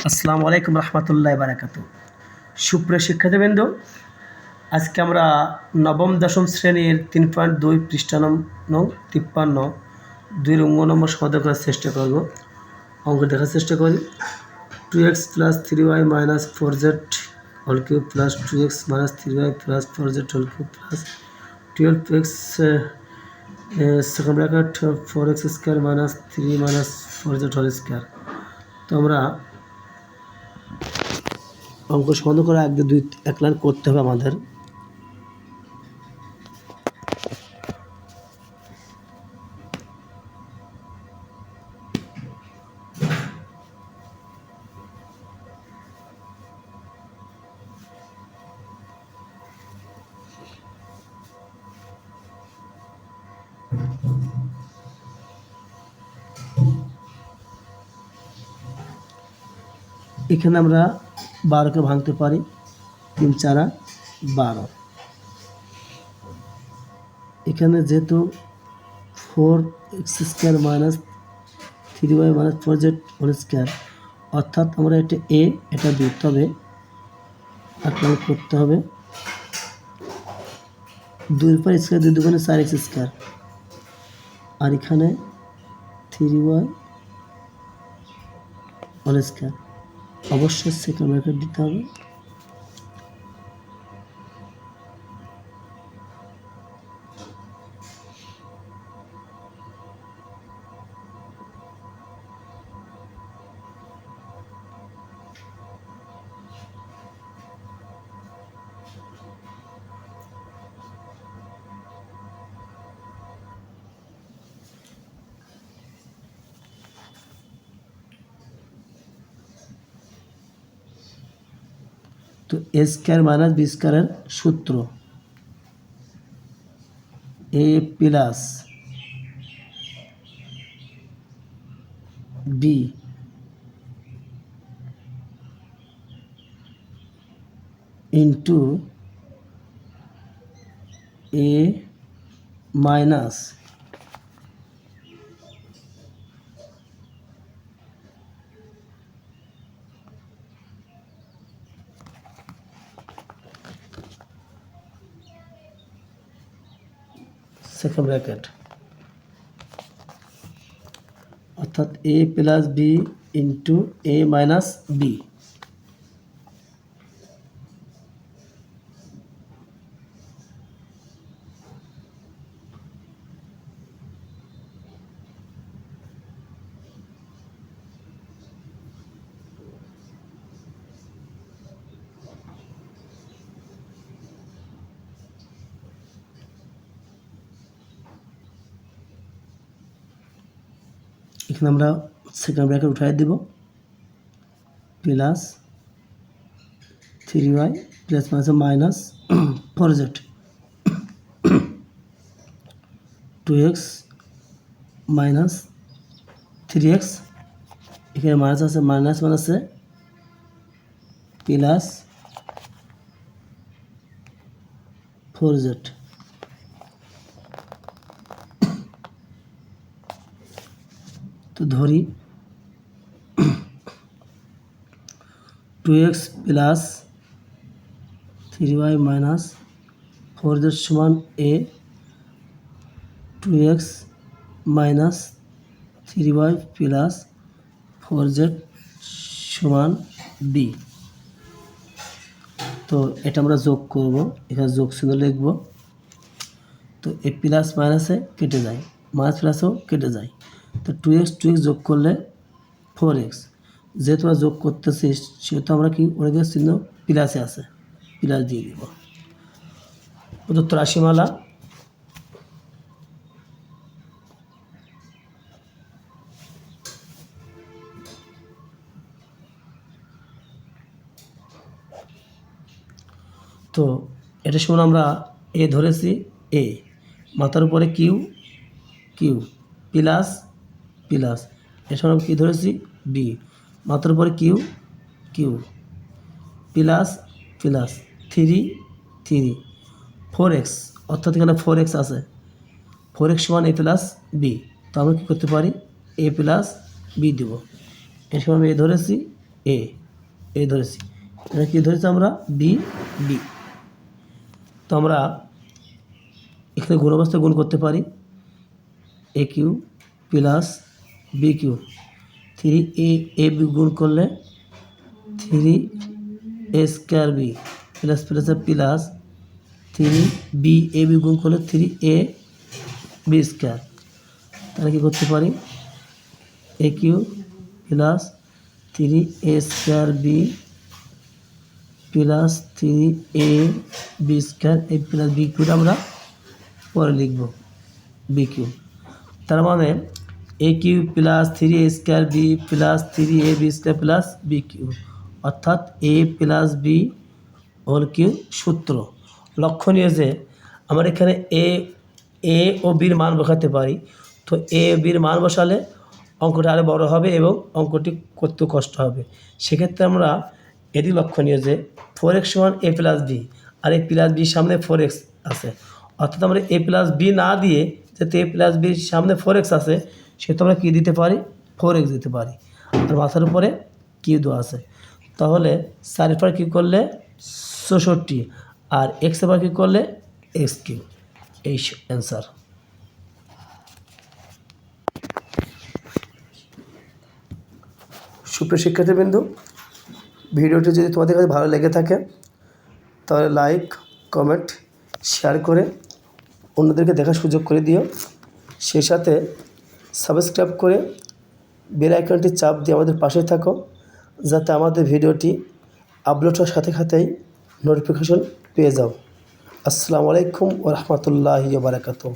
আসসালামু আলাইকুম রহমতুল্লাহ বারাকাত সুপ্রিয় শিক্ষার্থীবৃন্দ, আজকে আমরা নবম, দশম শ্রেণির তিন পয়েন্ট দুই পৃষ্ঠা নং- তিপ্পান্ন, দুই অঙ্গ নম্বর সমাধান করার চেষ্টা করব। অঙ্ক দেখার চেষ্টা করি। Two X plus three Y minus four Z whole cube plus two X minus three Y plus four Z whole cube plus twelve X second bracket four X square minus three minus four Z whole square তো আমরা অঙ্ক সমাধান করা আগে দুই এক line করতে হবে আমাদের। এখানে আমরা বারোকে ভাঙতে পারি, তিন চারা বারো। এখানে যেহেতু four X square minus three Y minus four Z whole square, অর্থাৎ আমরা এটা এ, এটা বি, তবে আপনার করতে হবে। দুই পর স্কোয়ার দুই দুগুণে চার এক্স স্কোয়ার। আর এখানে থ্রি ওয়াই হোল স্কোয়ার। অবশ্যই সেকেন্ড ব্র্যাকেট দিতে হবে। তো এ স্কোয়ার মাইনাস বি সূত্র। A plus B. Into A minus second bracket. অর্থাৎ A plus B into A minus B এখানে আমরা সেকেন্ড ব্র্যাকেট উঠাই দেব। Plus three Y plus minus minus four Z two X minus three X এখানে minus আছে minus মাইনাসে plus four Z তো ধরি। Two X plus three Y minus four Z সমান A two X minus three Y plus four Z সমান B তো এটা আমরা যোগ করব, এখানে যোগ চিহ্ন লিখব। তো এ প্লাস মাইনাসে কেটে যায় মাইনাস প্লাসও কেটে যায়। তো টু এক্স টু এক্স যোগ করলে ফোর এক্স যেহেতু আমরা যোগ করতেছি সেহেতু আমরা কি ওর চিহ্ন প্লাসে আছে প্লাস দিয়ে দিব। প্রদত্ত রাশিমালা তো এটা সমান আমরা এ ধরেছি এ মাথার উপরে কিউ কিউ প্লাস প্লাস এর সমান কী ধরেছি? বি মাথার উপরে cube cube plus plus three three four X অর্থাৎ এখানে ফোর এক্স আছে। ফোর এক্স সমান এ প্লাস বি তো আমরা কী করতে পারি? এ প্লাস বি দেব। এর আমি এ ধরেছি এ এ ধরেছি। এটা কী ধরেছি আমরা? বি বি তো আমরা এখানে গুণ অবস্থায় গুণ করতে পারি। A cube plus B cube three A A B গুণ করলে three A square B plus প্লাসে plus three B A B গুণ করলে থ্রি এ বি স্কোয়ার তাহলে কী করতে পারি? A cube plus three A square B plus three A B square এই প্লাস বি কিউটা আমরা পরে লিখব বি কিউ তার মানে A cube plus three A square B plus three A B square plus B cube অর্থাৎ A plus B whole cube সূত্র। লক্ষণীয় যে আমরা এখানে এ এ ও বির মান বসাতে পারি, তো এ বির মান বসালে অঙ্কটা আরও বড় হবে এবং অঙ্কটি করতেও কষ্ট হবে। সেক্ষেত্রে আমরা এটি লক্ষণীয় যে ফোর এক্স সমান এ প্লাস বি আর এই প্লাস বির সামনে ফোর এক্স আছে। অর্থাৎ আমরা এ প্লাস বি না দিয়ে, যাতে এ প্লাস বির সামনে ফোর এক্স আছে সেটা আমরা কী দিতে পারি? ফোর এক্স দিতে পারি। আর মাথার উপরে কিউ দেওয়া আছে। তাহলে চারের পর কী করলে? চৌষট্টি আর এক্সের পর কী করলে? এক্স কিউ এই অ্যান্সার সুপ্রিয় শিক্ষার্থীবৃন্দু, ভিডিওটি যদি তোমাদের কাছে ভালো লেগে থাকে, তাহলে লাইক কমেন্ট শেয়ার করে অন্যদেরকে দেখার সুযোগ করে দিও। সেই সাথে সাবস্ক্রাইব করে বেল আইকনটি চাপ দিয়ে আমাদের পাশে থাকো, যাতে আমাদের ভিডিওটি আপলোড হওয়ার সাথে সাথেই নোটিফিকেশন পেয়ে যাও। আসসালামু আলাইকুম ও রহমতুল্লাহ বারাকাতুহ।